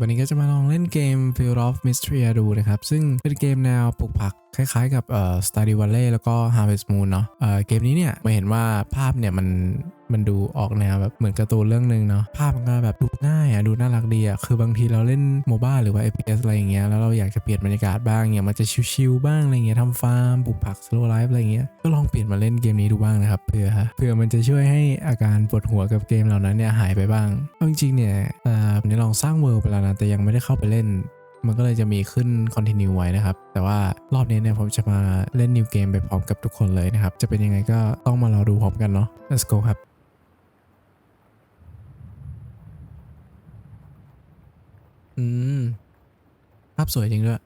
วันนี้ก็จะมาลองเล่นเกม Field of Mystery ดูนะครับ ซึ่งเป็นเกมแนวปลูกผัก คล้ายๆกับเอ่อ Stardew Valley แล้วก็ Harvest Moon เนาะเอ่อเกมนี้เนี่ยมาเห็นว่าภาพเนี่ยมันมันดูออกแนวแบบเหมือนการ์ตูนเรื่องหนึ่งเนาะภาพมันก็แบบดูง่ายอะดูน่ารักดีอะคือบางทีเราเล่นโมบ้าหรือว่า FPS อะไรอย่างเงี้ยแล้วเราอยากจะเปลี่ยนบรรยากาศบ้างเนี่ยมันจะชิลๆบ้างอะไรเงี้ยทำฟาร์มปลูกผัก slow life อะไรเงี้ยก็ลองเปลี่ยนมาเล่นเกมนี้ดูบ้างนะครับเผื่อเผื่อมันจะช่วยให้อาการปวดหัวกับเกมเหล่านั้นเนี่ยหายไปบ้างเอาจริงๆเนี่ยเอ่อผมได้ลองสร้างเวิลด์ไปแล้วนะแต่ยังไม่ได้เข้าไปเล่น มันก็เลยจะมีขึ้น continue ไว้นะครับ แต่ว่ารอบนี้เนี่ยผมจะมาเล่น new game ไปพร้อมกับทุกคนเลยนะครับ จะเป็นยังไงก็ต้องมารอดูพร้อมกันเนาะ let's go ครับอืม ภาพสวยจริงด้วย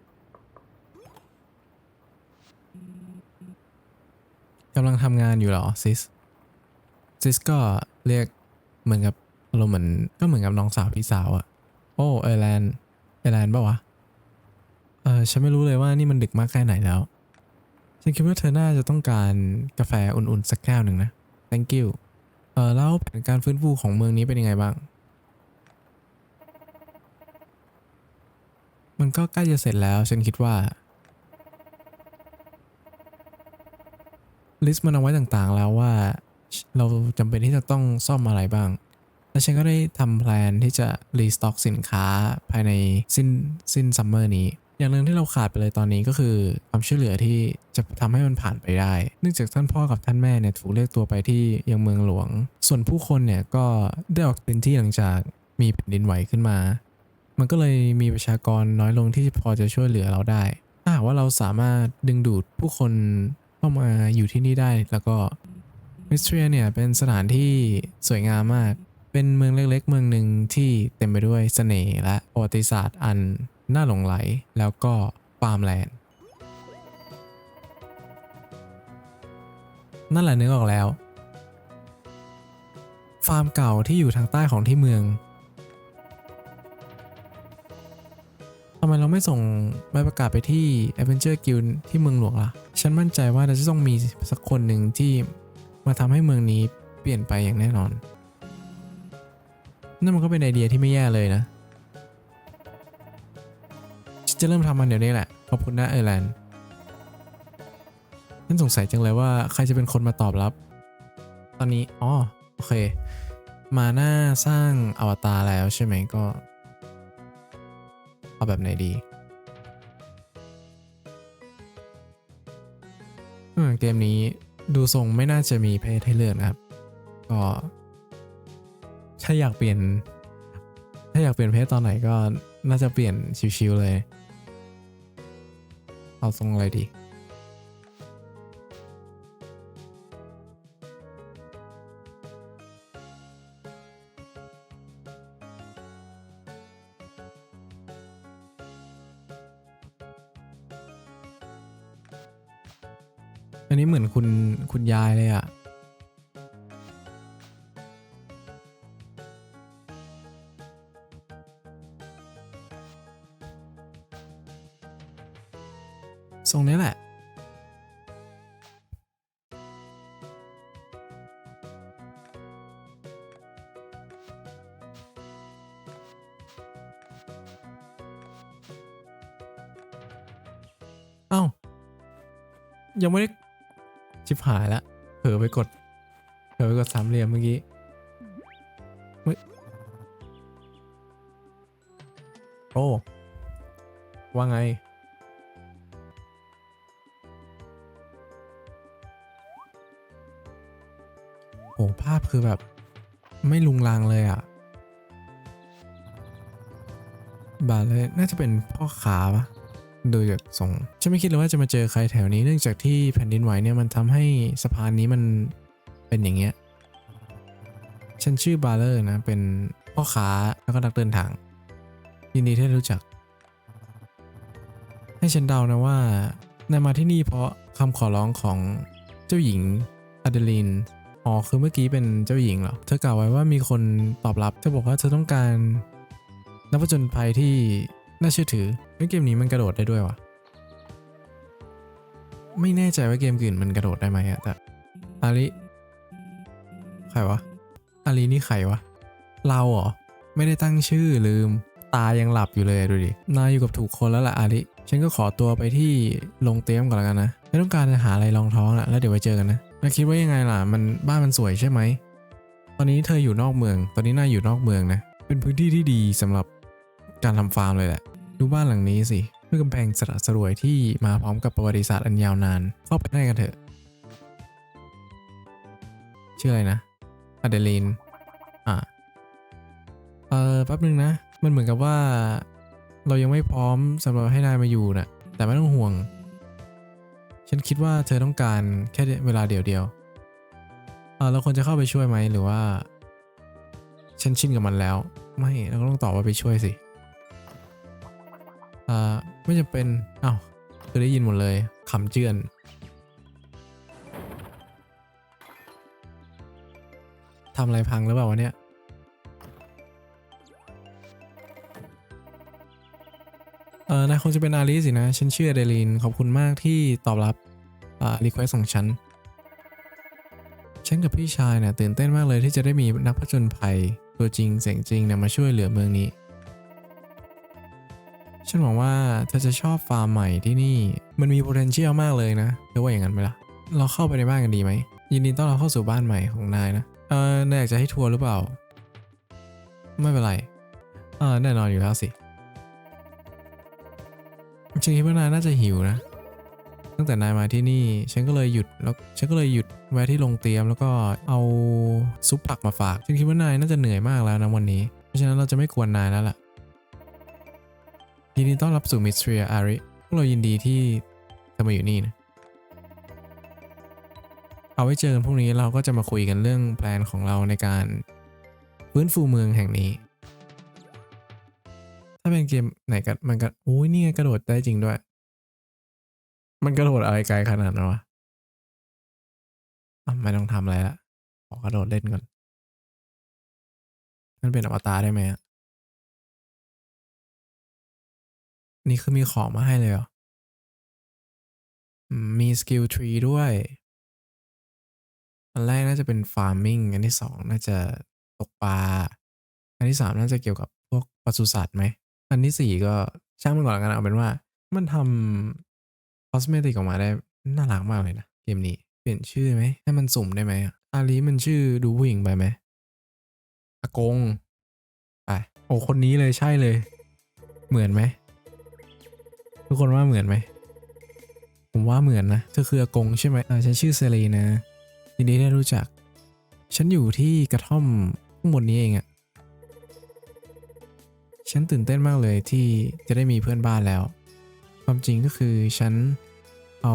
กำลังทำงานอยู่เหรอซิสซิสก็เรียกเหมือนกับอารมณ์เหมือนก็เหมือนกับน้องสาวพี่สาวอะโอ้เอแลนด์เอแลนด์ปะวะ เออฉันไม่รู้เลยว่านี่มันดึกมากแค่ไหนแล้ว ฉันคิดว่าเธอน่าจะต้องการกาแฟอุ่นๆ สักแก้วหนึ่งนะ thank you เออแล้วแผนการฟื้นฟูของเมืองนี้เป็นยังไงบ้าง มันก็ใกล้จะเสร็จแล้ว ฉันคิดว่า ลิสต์มันเอาไว้ต่างๆแล้วว่า เราจำเป็นที่จะต้องซ่อมอะไรบ้าง แล้วฉันก็ได้ทำแพลนที่จะรีสต็อกสินค้าภายในสิ้นสิ้นซัมเมอร์นี้ อย่างหนึ่งที่เราขาดไปเลยตอนนี้ก็คือความช่วยเหลือที่จะทำให้มันผ่านไปได้ เนื่องจากท่านพ่อกับท่านแม่เนี่ยถูกเรียกตัวไปที่ยังเมืองหลวง ส่วนผู้คนเนี่ยก็ได้ออกเป็นที่หลังจากมีแผ่นดินไหวขึ้นมา มันก็เลยมีประชากรน้อยลงที่พอจะช่วยเหลือเราได้ ถ้าหากว่าเราสามารถดึงดูดผู้คนเข้ามาอยู่ที่นี่ได้ แล้วก็มิสเทรียเนี่ยเป็นสถานที่สวยงามมาก เป็นเมืองเล็กๆ เมืองหนึ่งที่เต็มไปด้วยเสน่ห์และประวัติศาสตร์อัน น่าหลงไหล แล้วก็ฟาร์มแลนด์นั่นแหละนึกออกแล้ว ฟาร์มเก่าที่อยู่ทางใต้ของที่เมืองทำไมเราไม่ส่งใบประกาศไปที่ Adventure Guild ที่เมืองหลวงล่ะ ฉันมั่นใจว่าเราจะต้องมีสักคนหนึ่งที่มาทำให้เมืองนี้เปลี่ยนไปอย่างแน่นอน นั่นมันก็เป็นไอเดียที่ไม่แย่เลยนะ จะเริ่มทำมันเดี๋ยวนี้แหละ ขอบคุณนะเอร์แลนด์ฉันสงสัยจังเลยว่าใครจะเป็นคนมาตอบรับ ตอนนี้ อ๋อ โอเค มาหน้าสร้างอวตารแล้วใช่ไหมก็ เอาแบบไหนดีเกมนี้ดูทรงไม่น่าจะมีเพจให้เลือกนะครับ ก็ ถ้าอยากเปลี่ยน ถ้าอยากเปลี่ยนเพจตอนไหนก็น่าจะเปลี่ยนชิวๆเลย เอาทรงอะไรดี อันนี้เหมือนคุณคุณยายเลยอะ ทรงนี้แหละ เอ้า ยังไม่ได้ ชิบหายละเผลอไปกด เผลอไปกดสามเหลี่ยมเมื่อกี้โอ้ว่าไง โอ้ภาพคือแบบ ไม่ลุงลังเลยอะ บาทเลยน่าจะเป็นพ่อขาปะโดูจากทรงฉันไม่คิดเลยว่าจะมาเจอใครแถวนี้เนื่องจากที่แผ่นดินไหวเนี่ยมันทำให้สะพานนี้มันเป็นอย่างเงี้ย ฉันชื่อบาเลอร์นะ เป็นพ่อค้าแล้วก็นักเดินทาง ยินดีที่ได้รู้จัก ให้ฉันเดานะว่านายมาที่นี่เพราะคำขอร้องของเจ้าหญิงอเดลีน อ๋อคือเมื่อกี้เป็นเจ้าหญิงเหรอ เธอกล่าวไว้ว่ามีคนตอบรับเธอบอกว่าเธอต้องการนักผจญภัยที่น่าเชื่อถือเฮ้ยเกมนี้มันกระโดดได้ด้วยวะไม่แน่ใจว่าเกมอื่นมันกระโดดได้ไหมอะแต่อาริใครวะอารินี่ใครวะ เราเหรอ ไม่ได้ตั้งชื่อลืม ตายังหลับอยู่เลยดูดิ นายอยู่กับถูกคนแล้วล่ะอาริ ฉันก็ขอตัวไปที่โรงเตรียมก่อนแล้วกันนะ ไม่ต้องการจะหาอะไรรองท้องอะแล้วเดี๋ยวไว้เจอกันนะ นายคิดว่ายังไงล่ะ มันบ้านมันสวยใช่ไหม ตอนนี้เธออยู่นอกเมือง ตอนนี้นายอยู่นอกเมืองนะ เป็นพื้นที่ที่ดีสำหรับการทำฟาร์มเลยแหละ ดูบ้านหลังนี้สิด้วยกำแพงสระสรวยที่มาพร้อมกับประวัติศาสตร์อันยาวนาน เข้าไปได้กันเถอะ ชื่ออะไรนะอเดลีนอ่าเออแป๊บนึงนะ มันเหมือนกับว่า เรายังไม่พร้อมสำหรับให้นายมาอยู่นะแต่ไม่ต้องห่วง ฉันคิดว่าเธอต้องการแค่เวลาเดียวเดียวๆเออเราควรจะเข้าไปช่วยไหมหรือว่า ฉันชินกับมันแล้ว ไม่เราก็ต้องตอบว่าไปช่วยสิอ่าไม่จำเป็นอ้าวคือได้ยินหมดเลยขำเจือนทำอะไรพังหรือเปล่าวะเนี่ย เออนายคงจะเป็นอาลีสินะ ฉันชื่อเดลีนขอบคุณมากที่ตอบรับอ่ารีเควสของฉัน ฉันกับพี่ชายเนี่ยตื่นเต้นมากเลยที่จะได้มีนักผจญภัย ตัวจริงเสียงจริงเนี่ยมาช่วยเหลือเมืองนี้ ฉันหวังว่าเธอจะชอบฟาร์มใหม่ที่นี่ มันมี potential มากเลยนะเธอว่าอย่างนั้นไหมล่ะ เราเข้าไปในบ้านกันดีไหม ยินดีต้อนรับเข้าสู่บ้านใหม่ของนายนะ เออนายอยากจะให้ทัวร์หรือเปล่า ไม่เป็นไรเออแน่นอนอยู่แล้วสิ ฉันคิดว่านายน่าจะหิวนะ ตั้งแต่นายมาที่นี่ ฉันก็เลยหยุดแล้วฉันก็เลยหยุดแวะที่โรงเตรียม แล้วก็เอาซุปผักมาฝาก ฉันคิดว่านายน่าจะเหนื่อยมากแล้วนะวันนี้ เพราะฉะนั้นเราจะไม่กวนนายแล้วล่ะ ยินดีต้อนรับสู่มิสเตรียอาริพวกเรายินดีที่เธอมาอยู่นี่นะ เอาไว้เจอกันพรุ่งนี้เราก็จะมาคุยกันเรื่องแพลนของเราในการฟื้นฟูเมืองแห่งนี้ ถ้าเป็นเกมไหนกันมันก็โอ้ยนี่ไงกระโดดได้จริงด้วย มันกระโดดอะไรไกลขนาดนั้นวะอะไม่ต้องทำอะไรละขอกระโดดเล่นก่อนมันเป็นอวตารได้ไหมอะนี่คือมีของมาให้เลยเหรอ มีสกิลทรีด้วย อันแรกน่าจะเป็น farming อันที่สองน่าจะตกปลา อันที่สามน่าจะเกี่ยวกับพวกปศุสัตว์ไหม อันที่สี่ก็ช่างมันก่อนแล้วกันเอาเป็นว่า มันทำ cosmetic ออกมาได้น่ารักมากเลยนะเกมนี้เปลี่ยนชื่อไหมให้มันสุ่มได้ไหมอะอาลีมันชื่อดูผู้หญิงไปไหมอากงไปโอ้คนนี้เลยใช่เลย เหมือนไหมทุกคนว่าเหมือนไหมผมว่าเหมือนนะเธอคืออากงใช่ไหมอ่าฉันชื่อเซรีนะยินดีได้รู้จัก ฉันอยู่ที่กระท่อมข้างบนนี้เองอะ ฉันตื่นเต้นมากเลยที่จะได้มีเพื่อนบ้านแล้ว ความจริงก็คือฉันเอา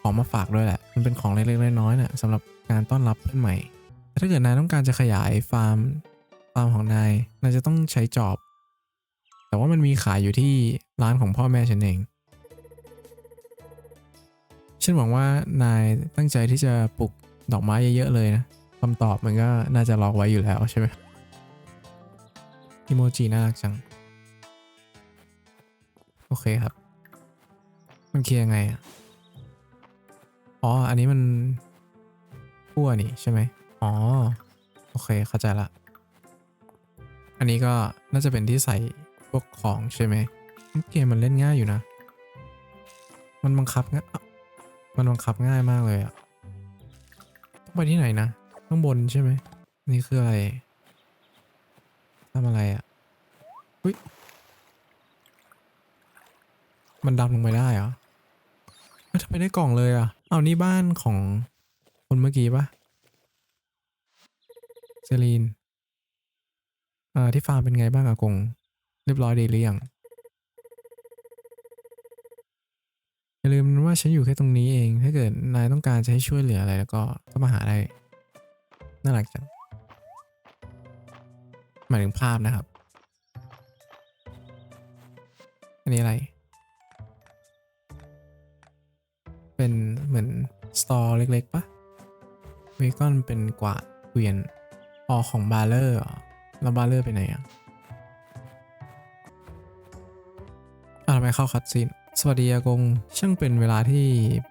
ของมาฝากด้วยแหละ มันเป็นของเล็กๆน้อยๆน่ะสำหรับการต้อนรับเพื่อนใหม่ ถ้าเกิดนายต้องการจะขยายฟาร์มฟาร์มของนาย นายจะต้องใช้จอบ แต่ว่ามันมีขายอยู่ที่ร้านของพ่อแม่ฉันเอง ฉันหวังว่านายตั้งใจที่จะปลูกดอกไม้เยอะๆเลยนะคำตอบมันก็น่าจะล็อกไว้อยู่แล้วใช่ไหม อีโมจิน่ารักจัง โอเคครับ มันเคลียร์ยังไงอะ อ๋อ อันนี้มันพั่วนี่ใช่ไหมอ๋อ โอเค เข้าใจละ อันนี้ก็น่าจะเป็นที่ใส่พวกของใช่ไหมเกมมันเล่นง่ายอยู่นะ มันบังคับง่ายมันบังคับง่ายมากเลยอะต้องไปที่ไหนนะ ข้างบนใช่ไหม นี่คืออะไร ทำอะไรอะอุ้ยมันดำลงไปได้เหรอทำไมได้กล่องเลยอะ เอานี่บ้านของคนเมื่อกี้ปะเซรีนอ่าที่ฟาร์มเป็นไงบ้างอากง เรียบร้อยดีหรือยังอย่าลืมนะว่าฉันอยู่แค่ตรงนี้เอง ถ้าเกิดนายต้องการจะให้ช่วยเหลืออะไรแล้วก็ก็มาหาได้น่ารักจัง หมายถึงภาพนะครับ อันนี้อะไร เป็นเหมือนสตอร์เล็กๆปะเวกอนเป็นกวาดเกวียนออของบาร์เลอร์แล้วบาร์เลอร์ไปไหนอะอะทำไมเข้าคัดซีน สวัสดีอากงช่างเป็นเวลาที่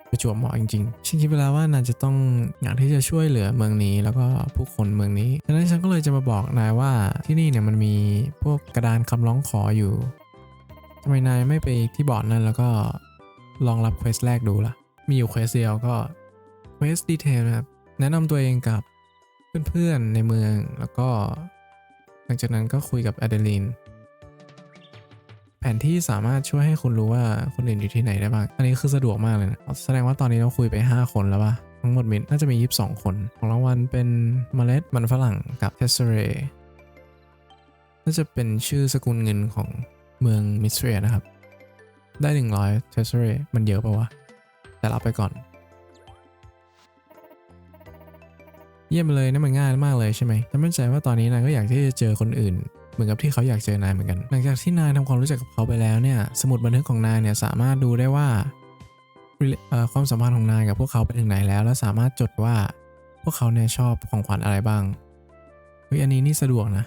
ประจวบเหมาะจริงๆฉันคิดเวแลาว่านายจะต้องอยากที่จะช่วยเหลือเมืองนี้ แล้วก็ผู้คนเมืองนี้ฉะนั้นฉันก็เลยจะมาบอกนายว่าที่นี่เนี่ยมันมีพวกกระดานคำร้องขออยู่ทำไมนายไม่ไปที่บอร์ดนั่นแล้วก็ลองรับเควสแรกดูล่ะ มีอยู่เควสเดียวก็เควสดีเทลนะครับแนะนำตัวเองกับเพื่อนๆในเมืองแล้วก็ หลังจากนั้นก็คุยกับอดเดลีน แผนที่สามารถช่วยให้คุณรู้ว่าคนอื่นอยู่ที่ไหนได้บ้าง อันนี้คือสะดวกมากเลยนะ แสดงว่าตอนนี้เราคุยไป 5 คนแล้วป่ะทั้งหมดมีน่าจะมี 22 คน ของรางวัลเป็นเมล็ดมันฝรั่งกับเทสเรน่าจะเป็นชื่อสกุลเงินของเมืองมิสเรียนะครับ ได้ 100เทสเรมันเยอะปะวะ แต่รับไปก่อน เยี่ยมเลยนี่มันง่ายมากเลยใช่ไหมฉันมั่นใจว่าตอนนี้นายก็อยากที่จะเจอคนอื่น เหมือนกับที่เขาอยากเจอนายเหมือนกัน หลังจากที่นายทำความรู้จักกับเขาไปแล้วเนี่ย สมุดบันทึกของนายเนี่ยสามารถดูได้ว่าความสัมพันธ์ของนายกับพวกเขาไปถึงไหนแล้ว และสามารถจดว่าพวกเขาเนี่ยชอบของขวัญอะไรบ้างเฮ้ยอันนี้นี่สะดวกนะ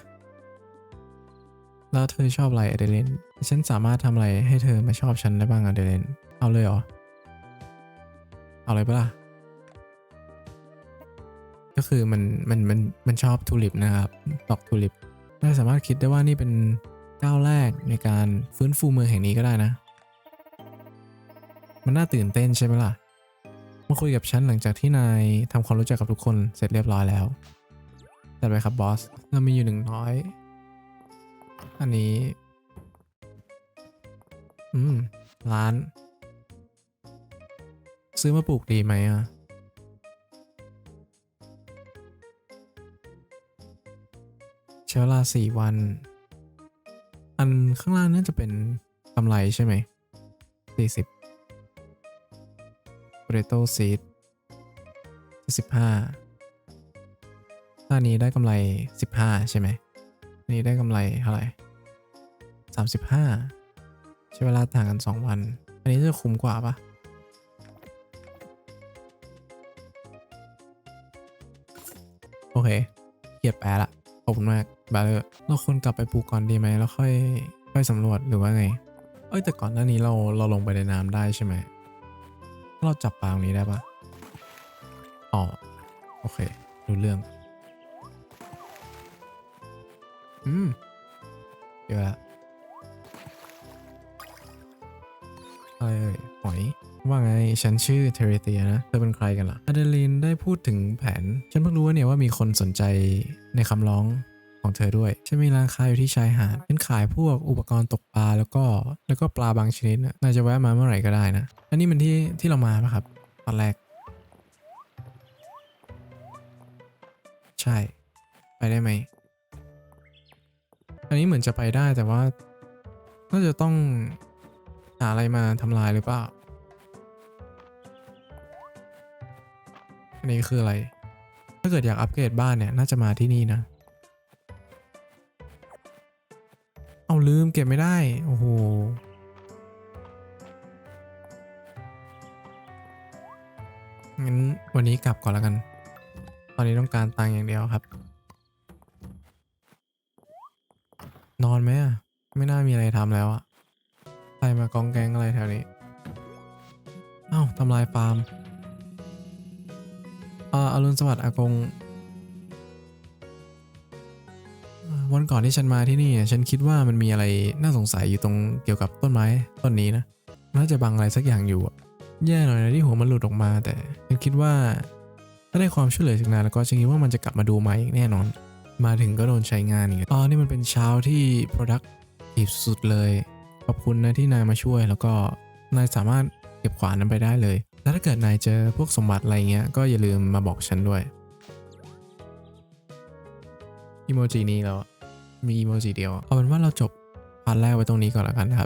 แล้วเธอชอบอะไรอเดเลนฉันสามารถทำอะไรให้เธอมาชอบฉันได้บ้างอเดเลนเอาเลยเหรอ เอาเลยปะล่ะ ก็คือมันมันมันมันชอบทูลิปนะครับ ดอกทูลิป น่าสามารถคิดได้ว่านี่เป็นก้าวแรกในการฟื้นฟูเมืองแห่งนี้ก็ได้นะ มันน่าตื่นเต้นใช่ไหมล่ะ มาคุยกับฉันหลังจากที่นายทำความรู้จักกับทุกคนเสร็จเรียบร้อยแล้วจัดไปครับบอส เรามีอยู่หนึ่งร้อย อันนี้ อืม ร้าน ซื้อมาปลูกดีไหมอะ ใช้เวลาสี่วัน อันข้างล่างน่าจะเป็นกำไรใช่ไหมสี่สิบ potato seed สิบห้านนี้ได้กำไรสิบห้าใช่ไหมนนี้ได้กำไรเท่าไหร่สามสิบห้าใช้เวลาต่างกันสองวัน อันนี้จะคุ้มกว่าปะโอเคเกียดแปลละ อบคุณมากบาเลอร์เราควรกลับไปปลูกก่อนดีไหมแล้วค่อยค่อยสำรวจหรือว่าไง เอ้ยแต่ก่อนหน้านี้เราเราลงไปในน้ำได้ใช่ไหมถ้าเราจับปลาตรงนี้ได้ปะอ๋อโอเครู้เรื่อง อืมเดี๋ยวละอะไรเอ่ยหอยว่าไง ฉันชื่อเทเรเตียนะ เธอเป็นใครกันล่ะ อเดลีนได้พูดถึงแผน ฉันเพิ่งรู้ว่าเนี่ยว่ามีคนสนใจ ในคำร้องของเธอด้วยฉันมีร้านค้าอยู่ที่ชายหาดเป็นขายพวกอุปกรณ์ตกปลาแล้วก็แล้วก็ปลาบางชนิดน่ะนาจะแวะมาเมื่อไหร่ก็ได้นะ อันนี้มันที่ที่เรามาปะครับตอนแรก ใช่ ไปได้ไหม อันนี้เหมือนจะไปได้แต่ว่าน่าจะต้องหาอะไรมาทำลายหรือเปล่า อันนี้คืออะไร ถ้าเกิดอยากอัปเกรดบ้านเนี่ยน่าจะมาที่นี่นะ เอาลืมเก็บไม่ได้ โอ้โห งั้นวันนี้กลับก่อนแล้วกัน ตอนนี้ต้องการตังค์อย่างเดียวครับ นอนไหมอะ ไม่น่ามีอะไรทำแล้วอะ ใครมากองแกงอะไรแถวนี้ เอ้าทำลายฟาร์ม อ่ออรุณสวัสดิ์อากง วันก่อนที่ฉันมาที่นี่อะฉันคิดว่ามันมีอะไรน่าสงสัยอยู่ตรงเกี่ยวกับต้นไม้ต้นนี้นะน่าจะบังอะไรสักอย่างอยู่อะแย่หน่อยนะที่หัวมันหลุดออกมาแต่ฉันคิดว่า ถ้าได้ความช่วยเหลือจากนายแล้วก็ฉันคิดว่ามันจะกลับมาดูไหมแน่นอน มาถึงก็โดนใช้งานอีกตอนนี้มันเป็นเช้าที่ productive สุดเลย ขอบคุณนะที่นายมาช่วยแล้วก็นายสามารถเก็บขวานนั้นไปได้เลย แล้วถ้าเกิดนายเจอพวกสมบัติอะไรเงี้ยก็อย่าลืมมาบอกฉันด้วยอีโมจินี้แล้วมีอีโมจิเดียวเอาเป็นว่าเราจบพาร์ทแรกไว้ตรงนี้ก่อนแล้วกันนะครับ